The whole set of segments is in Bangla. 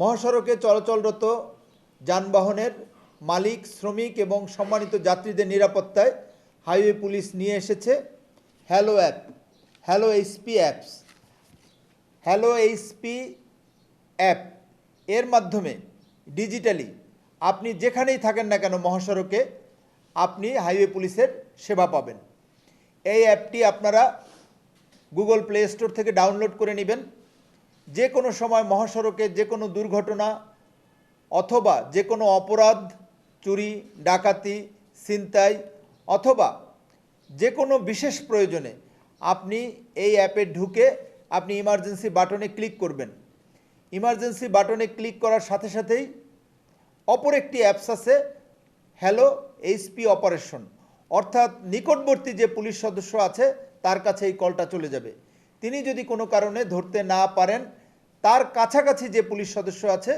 মহাসড়কে চলাচলরত যানবাহনের মালিক, শ্রমিক এবং সম্মানিত যাত্রীদের নিরাপত্তায় হাইওয়ে পুলিশ নিয়ে এসেছে hello app hello HP apps hello HP app এর মাধ্যমে ডিজিটালি আপনি যেখানেই থাকেন না কেন মহাসড়কে আপনি হাইওয়ে পুলিশের সেবা পাবেন। এই অ্যাপটি আপনারা গুগল প্লে স্টোর থেকে ডাউনলোড করে নেবেন। যে কোনো সময় মহাসড়কে যে কোনো দুর্ঘটনা অথবা যে কোনো অপরাধ, চুরি, ডাকাতি, ছিনতাই অথবা যে কোনো বিশেষ প্রয়োজনে আপনি এই অ্যাপে ঢুকে আপনি ইমার্জেন্সি বাটনে ক্লিক করবেন। ইমার্জেন্সি বাটনে ক্লিক করার সাথে সাথেই অপর একটি অ্যাপস আছে হ্যালো এইচপি অপারেশন অর্থাৎ নিকটবর্তী যে পুলিশ সদস্য আছে, তার কাছে এই কলটা চলে যাবে। তিনি যদি কোনো কারণে ধরতে না পারেন তার কাছাকাছি যে পুলিশ সদস্য আছে,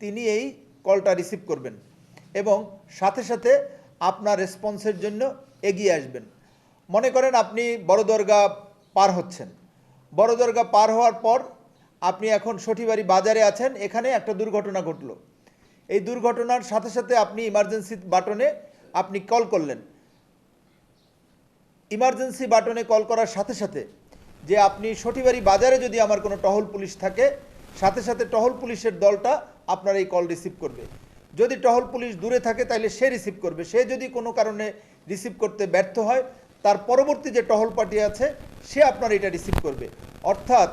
তিনি এই কলটা রিসিভ করবেন এবং সাথে সাথে আপনার রেসপন্সের জন্য এগিয়ে আসবেন। মনে করেন আপনি বড় দরগা পার হচ্ছেন। বড় দরগা পার হওয়ার পর আপনি এখন সঠিবাড়ি বাজারে আছেন, এখানে একটা দুর্ঘটনা ঘটলো। এই দুর্ঘটনার সাথে সাথে আপনি ইমার্জেন্সি বাটনে আপনি কল করলেন। ইমার্জেন্সি বাটনে কল করার সাথে সাথে যে আপনি সঠিবাড়ি বাজারে যদি আমার কোনো টহল পুলিশ থাকে, সাথে সাথে টহল পুলিশের দলটা আপনার এই কল রিসিভ করবে। যদি টহল পুলিশ দূরে থাকে তাহলে সে রিসিভ করবে। সে যদি কোনো কারণে রিসিভ করতে ব্যর্থ হয়, তার পরবর্তী যে টহল পার্টি আছে, সে আপনার এটা রিসিভ করবে। অর্থাৎ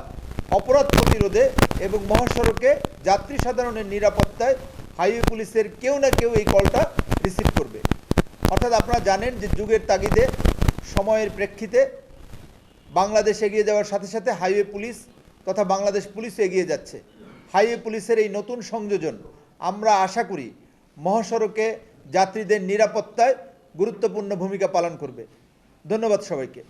অপরাধ প্রতিরোধে এবং মহাসড়কে যাত্রী সাধারণের নিরাপত্তায় হাইওয়ে পুলিশের কেউ না কেউ এই কলটা রিসিভ করবে। অর্থাৎ আপনারা জানেন যে যুগের তাগিদে, সময়ের প্রেক্ষিতে বাংলাদেশ এগিয়ে যাওয়ার সাথে সাথে হাইওয়ে পুলিশ তথা বাংলাদেশ পুলিশ এগিয়ে যাচ্ছে। হাইওয়ে পুলিশের এই নতুন সংযোজন, আমরা আশা করি মহাসড়কে যাত্রীদের নিরাপত্তায় গুরুত্বপূর্ণ ভূমিকা পালন করবে। ধন্যবাদ সবাইকে।